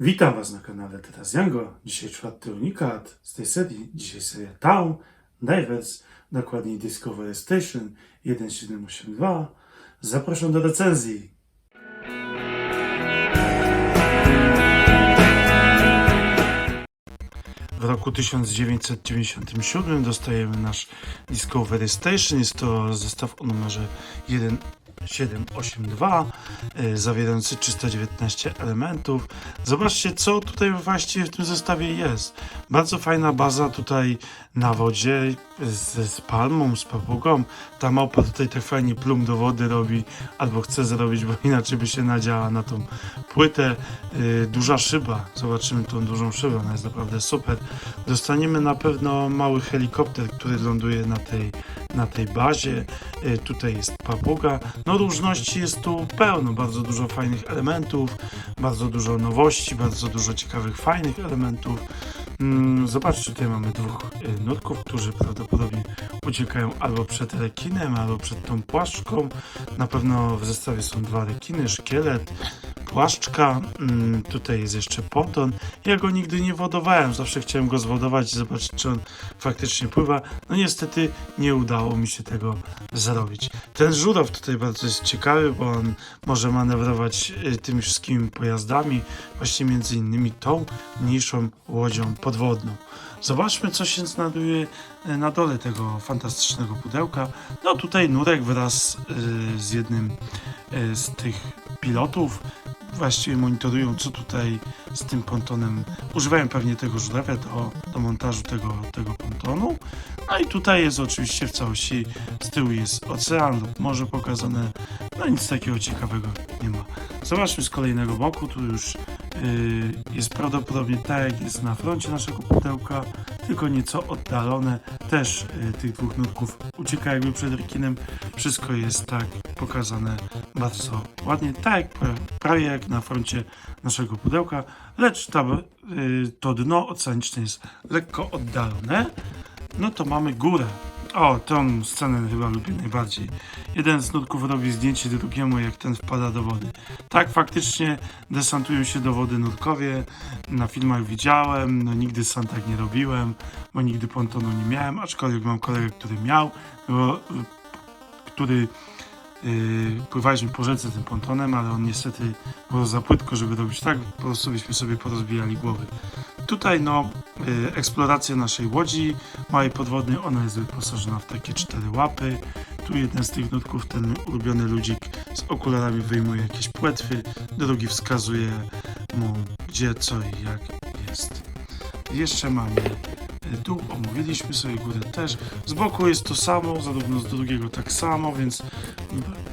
Witam Was na kanale Teraz Jango. Dzisiaj czwarty unikat z tej serii. Dzisiaj seria Town, Divers, dokładniej Discovery Station 1782. Zapraszam do recenzji. W roku 1997 dostajemy nasz Discovery Station. Jest to zestaw o numerze 1 782 zawierający 319 elementów. Zobaczcie, co tutaj właściwie w tym zestawie jest. Bardzo fajna baza tutaj na wodzie e, z, z palmą, z papugą. Ta małpa tutaj tak fajnie plum do wody robi, albo chce zrobić, bo inaczej by się nadziała na tą płytę. Yy, duża szyba, zobaczymy tą dużą szybę, ona jest naprawdę super. Dostaniemy na pewno mały helikopter, który ląduje na tej na tej bazie. E, Tutaj jest papuga. No różności jest tu pełno, bardzo dużo fajnych elementów, bardzo dużo nowości, bardzo dużo ciekawych, fajnych elementów. Mm, Zobaczcie, tutaj mamy dwóch e, nurków, którzy prawdopodobnie uciekają albo przed rekinem, albo przed tą płaszczką. Na pewno w zestawie są dwa rekiny, szkielet, płaszczka. Mm, Tutaj jest jeszcze ponton. Ja go nigdy nie wodowałem, zawsze chciałem go zwodować i zobaczyć, czy on faktycznie pływa. No niestety nie udało mi się tego zrobić. Ten żurow tutaj bardzo jest ciekawy, bo on może manewrować y, tymi wszystkimi pojazdami, właśnie między innymi tą mniejszą łodzią podwodną. Zobaczmy, co się znajduje y, na dole tego fantastycznego pudełka. No tutaj Nurek wraz y, z jednym z tych pilotów właściwie monitorują, co tutaj z tym pontonem. Używają pewnie tego żurawia do, do montażu tego, tego pontonu. No i tutaj jest oczywiście w całości, z tyłu jest ocean lub morze pokazane. No nic takiego ciekawego nie ma. Zobaczmy z kolejnego boku, tu już yy, jest prawdopodobnie tak jak jest na froncie naszego pudełka, tylko nieco oddalone. Też yy, tych dwóch nurków ucieka jakby przed rekinem. Wszystko jest tak pokazane bardzo ładnie, tak prawie jak na froncie naszego pudełka, lecz yy, to dno oceaniczne jest lekko oddalone. No to mamy górę. O, tą scenę chyba lubię najbardziej. Jeden z nurków robi zdjęcie drugiemu, jak ten wpada do wody. Tak, faktycznie desantują się do wody nurkowie. Na filmach widziałem, no nigdy sam tak nie robiłem, bo nigdy pontonu nie miałem, aczkolwiek mam kolegę, który miał, bo, y, który yy, pływaliśmy po rzece tym pontonem, ale on niestety było za płytko, żeby robić tak, po prostu byśmy sobie porozbijali głowy. Tutaj no, y, eksploracja naszej łodzi małej podwodnej, ona jest wyposażona w takie cztery łapy. Tu jeden z tych nutków, ten ulubiony ludzik z okularami wyjmuje jakieś płetwy, drugi wskazuje mu gdzie, co i jak jest. Jeszcze mamy dół, omówiliśmy sobie górę też. Z boku jest to samo, zarówno z drugiego tak samo, więc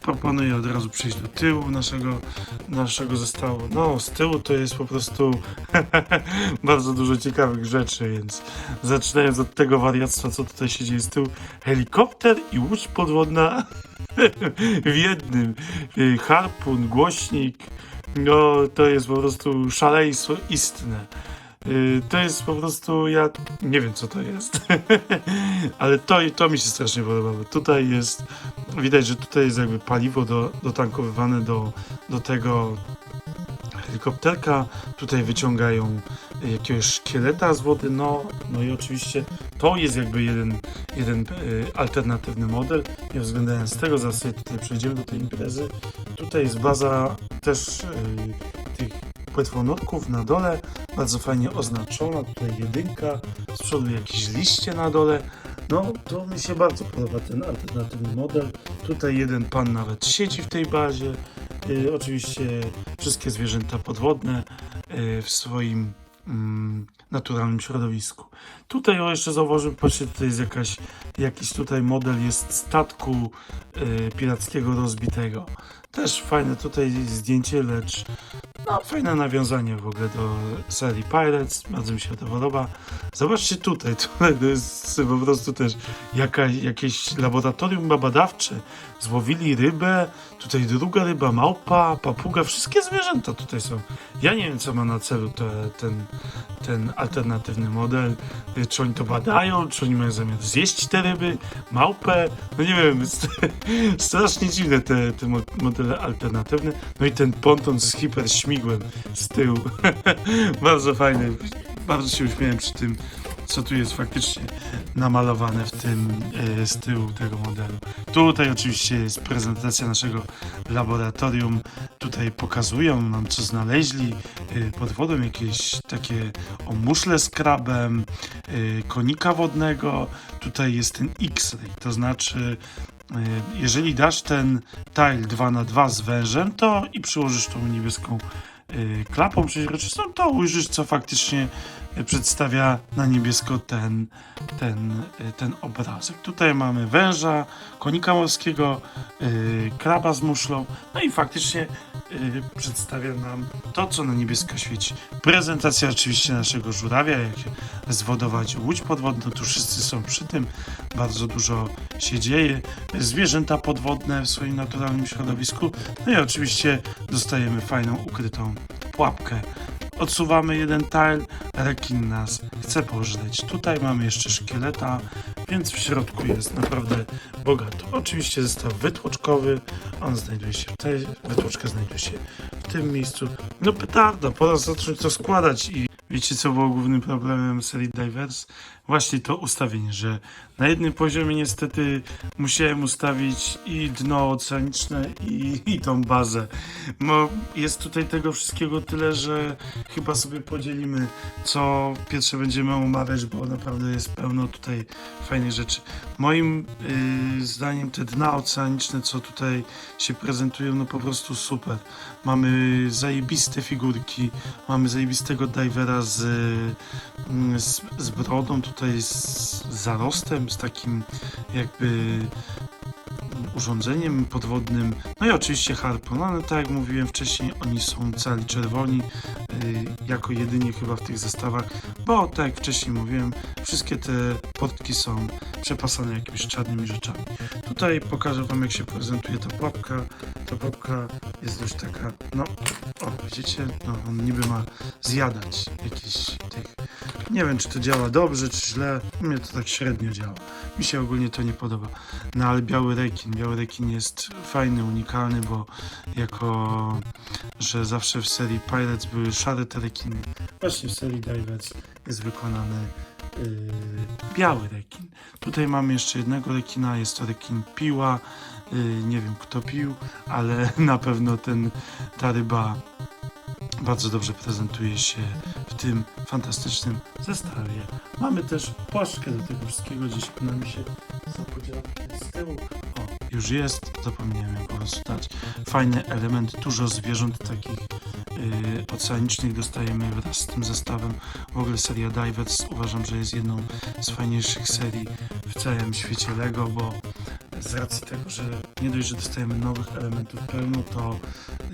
proponuję od razu przejść do tyłu naszego, naszego zestawu. No, z tyłu to jest po prostu bardzo dużo ciekawych rzeczy, więc zaczynając od tego wariactwa, co tutaj się dzieje z tyłu. Helikopter i łódź podwodna w jednym. Y, Harpun, głośnik, no to jest po prostu szaleństwo istne. Y, To jest po prostu, ja nie wiem co to jest, ale to, to mi się strasznie podobało. Tutaj jest, widać, że tutaj jest jakby paliwo do, dotankowywane do, do tego helikopterka. Tutaj wyciągają jakiegoś szkieleta z wody, no, no i oczywiście to jest jakby jeden, jeden y, alternatywny model. Nie względając tego, zaraz sobie tutaj przejdziemy do tej imprezy. Tutaj jest baza też tych płetwonurków na dole, bardzo fajnie oznaczona. Tutaj jedynka, z przodu jakieś liście na dole. No, to mi się bardzo podoba ten alternatywny model. Tutaj jeden pan nawet siedzi w tej bazie. Y, oczywiście wszystkie zwierzęta podwodne y, w swoim mm, naturalnym środowisku. Tutaj o jeszcze zauważyłem, patrzcie, tutaj jest jakaś, jakiś tutaj model jest statku y, pirackiego rozbitego. Też fajne tutaj zdjęcie, lecz fajne nawiązanie w ogóle do serii Pirates. Bardzo mi się to podoba. Zobaczcie tutaj, tutaj to jest po prostu też jakaś, jakieś laboratorium badawcze. Złowili rybę, tutaj druga ryba, małpa, papuga, wszystkie zwierzęta tutaj są. Ja nie wiem, co ma na celu te, ten, ten alternatywny model. Y, Czy oni to badają, czy oni mają zamiar zjeść te ryby, małpę, no nie wiem, strasznie dziwne te, te mo- modele alternatywne. No i ten ponton z hiperśmigłem z tyłu. bardzo fajne. Bardzo się uśmiałem przy tym, co tu jest faktycznie namalowane w tym e, z tyłu tego modelu. Tutaj oczywiście jest prezentacja naszego laboratorium. Tutaj pokazują nam, co znaleźli e, pod wodą, jakieś takie o muszle z krabem, e, konika wodnego. Tutaj jest ten X-ray, to znaczy jeżeli dasz ten tile 2 na 2 z wężem, to i przyłożysz tą niebieską klapą przeźroczystą, to ujrzysz, co faktycznie y, przedstawia na niebiesko ten, ten, y, ten obrazek. Tutaj mamy węża, konika morskiego, y, kraba z muszlą, no i faktycznie y, przedstawia nam to, co na niebiesko świeci. Prezentacja oczywiście naszego żurawia, jak zwodować łódź podwodną, tu wszyscy są przy tym, bardzo dużo się dzieje. Zwierzęta podwodne w swoim naturalnym środowisku, no i oczywiście dostajemy fajną, ukrytą pułapkę. Odsuwamy jeden tile, rekin nas chce pożreć. Tutaj mamy jeszcze szkieleta, więc w środku jest naprawdę bogato. Oczywiście zestaw wytłoczkowy, on znajduje się tutaj, wytłoczka znajduje się w tym miejscu. No petarda, pora zacząć to składać i wiecie co było głównym problemem serii Divers? Właśnie to ustawienie, że na jednym poziomie niestety musiałem ustawić i dno oceaniczne i, i tą bazę. No, jest tutaj tego wszystkiego tyle, że chyba sobie podzielimy, co pierwsze będziemy omawiać, bo naprawdę jest pełno tutaj fajnych rzeczy. Moim y, zdaniem te dna oceaniczne, co tutaj się prezentują, no po prostu super. Mamy zajebiste figurki, mamy zajebistego divera z, mm, z, z brodą, tutaj z zarostem, z takim jakby urządzeniem podwodnym. No i oczywiście harpun, ale tak jak mówiłem wcześniej, oni są cali czerwoni, y, jako jedynie chyba w tych zestawach, bo tak jak wcześniej mówiłem, wszystkie te portki są przepasane jakimiś czarnymi rzeczami. Tutaj pokażę wam jak się prezentuje ta pułapka. Ta pułapka jest dość taka, no, o widzicie, no, on niby ma zjadać jakiś tych, nie wiem czy to działa dobrze czy źle, mnie to tak średnio działa. Mi się ogólnie to nie podoba. No ale biały rekin, biały rekin jest fajny, unikalny, bo jako, że zawsze w serii Pirates były szare te rekiny, właśnie w serii Divers jest wykonany yy, biały rekin. Tutaj mamy jeszcze jednego rekina, jest to rekin piła, yy, nie wiem kto pił, ale na pewno ten, ta ryba bardzo dobrze prezentuje się tym fantastycznym zestawie. Mamy też płaszczkę do tego wszystkiego, gdzieś ona mi się zapodziała tutaj z tyłu. O, już jest, zapomniałem po prostu dać. Fajny element, dużo zwierząt takich yy, oceanicznych dostajemy wraz z tym zestawem. W ogóle seria Divers uważam, że jest jedną z fajniejszych serii w całym świecie LEGO, bo z racji tego, że nie dość, że dostajemy nowych elementów pełno, to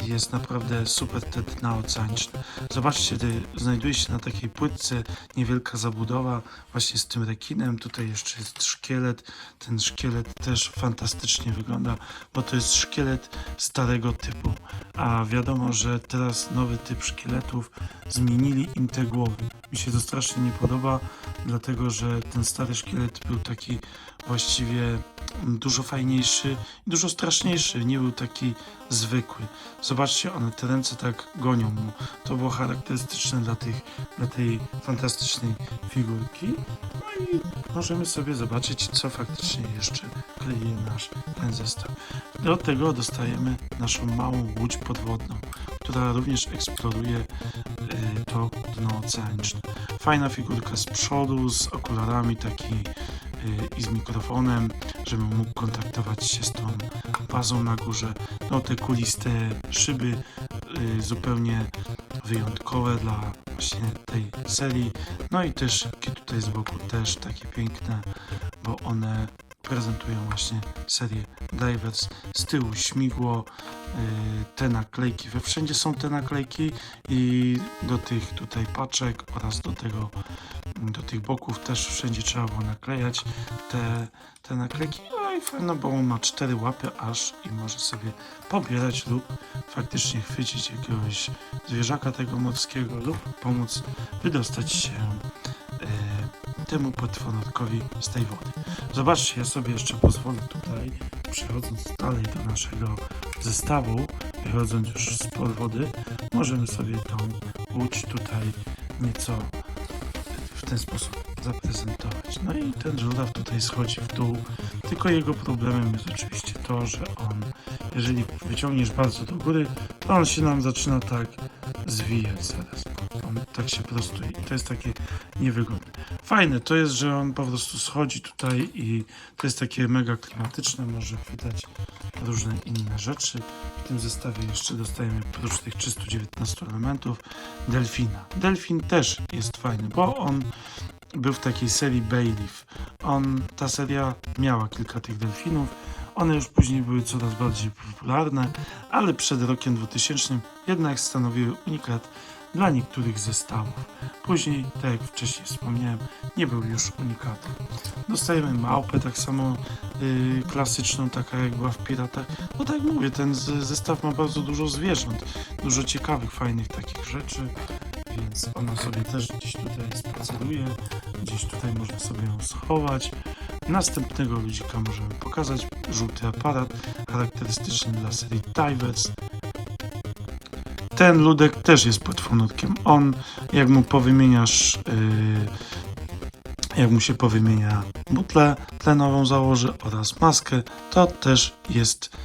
jest naprawdę super te dna oceaniczne. Zobaczcie, znajduje się na takiej płytce niewielka zabudowa właśnie z tym rekinem. Tutaj jeszcze jest szkielet. Ten szkielet też fantastycznie wygląda, bo to jest szkielet starego typu. A wiadomo, że teraz nowy typ szkieletów zmienili im te głowy. Mi się to strasznie nie podoba, dlatego że ten stary szkielet był taki właściwie dużo fajniejszy, dużo straszniejszy, nie był taki zwykły. Zobaczcie, one te ręce tak gonią mu. To było charakterystyczne dla, tych, dla tej fantastycznej figurki. No i możemy sobie zobaczyć, co faktycznie jeszcze kryje nasz ten zestaw. Do tego dostajemy naszą małą łódź podwodną, która również eksploruje y, to dno oceaniczne. Fajna figurka z przodu, z okularami taki y, i z mikrofonem, żebym mógł kontaktować się z tą bazą na górze. No te kuliste szyby y, zupełnie wyjątkowe dla właśnie tej serii. No i też tutaj z boku też takie piękne, bo one prezentują właśnie serię Divers. Z tyłu śmigło, y, te naklejki, we wszędzie są te naklejki i do tych tutaj paczek oraz do tego, do tych boków też wszędzie trzeba było naklejać te, te naklejki. No i fajno, bo on ma cztery łapy aż i może sobie pobierać lub faktycznie chwycić jakiegoś zwierzaka tego morskiego lub pomóc wydostać się temu potworkowi z tej wody. Zobaczcie, ja sobie jeszcze pozwolę tutaj przechodząc dalej do naszego zestawu, wychodząc już z wody, możemy sobie tą łódź tutaj nieco w ten sposób zaprezentować. No i ten żuraw tutaj schodzi w dół, tylko jego problemem jest oczywiście to, że on, jeżeli wyciągniesz bardzo do góry, to on się nam zaczyna tak zwijać zaraz. Tak się prostuje i to jest takie niewygodne. Fajne to jest, że on po prostu schodzi tutaj i to jest takie mega klimatyczne, może chwytać różne inne rzeczy. W tym zestawie jeszcze dostajemy oprócz tych 319 elementów delfina. Delfin też jest fajny, bo on był w takiej serii Bayleaf. On, ta seria miała kilka tych delfinów. One już później były coraz bardziej popularne, ale przed rokiem 2000 jednak stanowiły unikat dla niektórych zestawów. Później, tak jak wcześniej wspomniałem, nie był już unikatem. Dostajemy małpę, tak samo yy, klasyczną, taka jak była w Piratach. No tak jak mówię, ten zestaw ma bardzo dużo zwierząt, dużo ciekawych, fajnych takich rzeczy, więc ona sobie też gdzieś tutaj spaceruje, gdzieś tutaj można sobie ją schować. Następnego ludzika możemy pokazać. Żółty aparat, charakterystyczny dla serii Divers. Ten ludek też jest płetwonutkiem. On, jak mu powymieniasz, yy, jak mu się powymienia butlę tlenową założy oraz maskę, to też jest,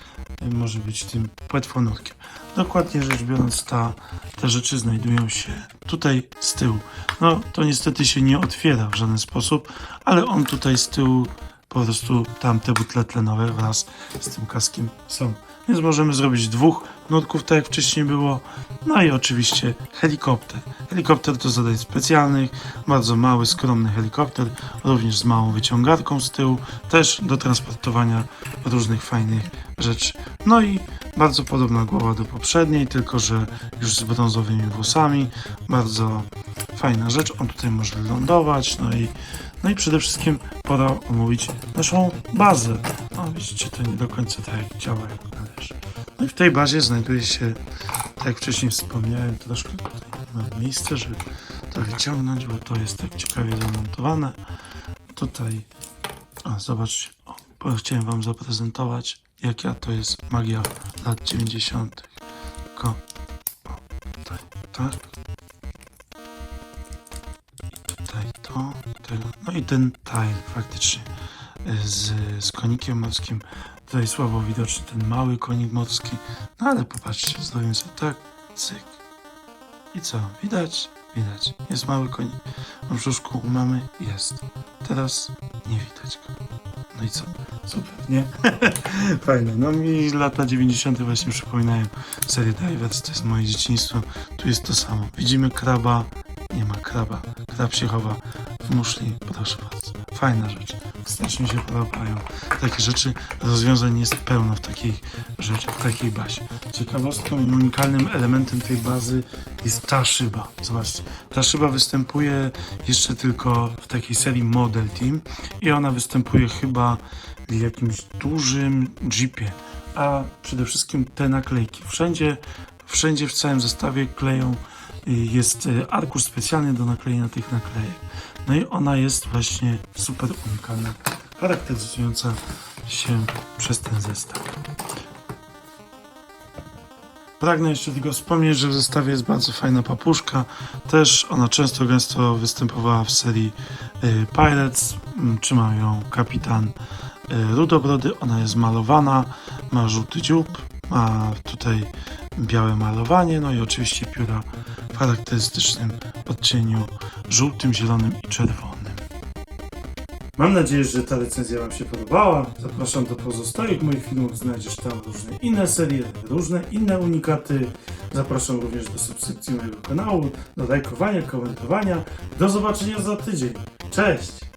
yy, może być tym płetwonutkiem. Dokładnie rzecz biorąc, ta, te rzeczy znajdują się tutaj z tyłu. No, to niestety się nie otwiera w żaden sposób, ale on tutaj z tyłu po prostu tamte butle tlenowe wraz z tym kaskiem są. Więc możemy zrobić dwóch nurków, tak jak wcześniej było. No i oczywiście helikopter. Helikopter do zadań specjalnych, bardzo mały, skromny helikopter, również z małą wyciągarką z tyłu, też do transportowania różnych fajnych rzeczy. No i bardzo podobna głowa do poprzedniej, tylko że już z brązowymi włosami. Bardzo fajna rzecz. On tutaj może lądować, no i, no i przede wszystkim pora omówić naszą bazę. No widzicie, to nie do końca tak działa jak należy. No i w tej bazie znajduje się, tak jak wcześniej wspomniałem, troszkę tutaj mam miejsce, żeby to wyciągnąć, bo to jest tak ciekawie zamontowane. Tutaj, o, zobaczcie, o, chciałem wam zaprezentować, jaka to jest magia lat 90. Tylko, o, tutaj, tak. No i ten tile faktycznie y, z, z konikiem morskim. Tutaj słabo widoczny ten mały konik morski. No ale popatrzcie, zrobię sobie tak, cyk. I co? Widać? Widać. Jest mały konik. Na brzuszku u mamy jest. Teraz nie widać go. No i co? Super, nie? Fajne. No mi lata 90. właśnie przypominają serię Divers. To jest moje dzieciństwo. Tu jest to samo. Widzimy kraba. Nie ma kraba. Krab się chowa w muszli. Proszę bardzo. Fajna rzecz. Strasznie się podobają takie rzeczy. Rozwiązań jest pełno w takiej rzeczy, w takiej bazie. Ciekawostką i unikalnym elementem tej bazy jest ta szyba. Zobaczcie. Ta szyba występuje jeszcze tylko w takiej serii Model Team i ona występuje chyba w jakimś dużym jeepie. A przede wszystkim te naklejki. Wszędzie, wszędzie w całym zestawie kleją y, jest y, arkusz specjalny do naklejenia tych naklejek. No i ona jest właśnie super unikalna, charakteryzująca się przez ten zestaw. Pragnę jeszcze tylko wspomnieć, że w zestawie jest bardzo fajna papuszka. Też ona często gęsto występowała w serii y, Pirates. Mm, Trzymał ją kapitan y, Rudobrody. Ona jest malowana, ma żółty dziób, ma tutaj białe malowanie, no i oczywiście pióra charakterystycznym odcieniu żółtym, zielonym i czerwonym. Mam nadzieję, że ta recenzja Wam się podobała. Zapraszam do pozostałych moich filmów. Znajdziesz tam różne inne serie, różne inne unikaty. Zapraszam również do subskrypcji mojego kanału, do lajkowania, komentowania. Do zobaczenia za tydzień. Cześć!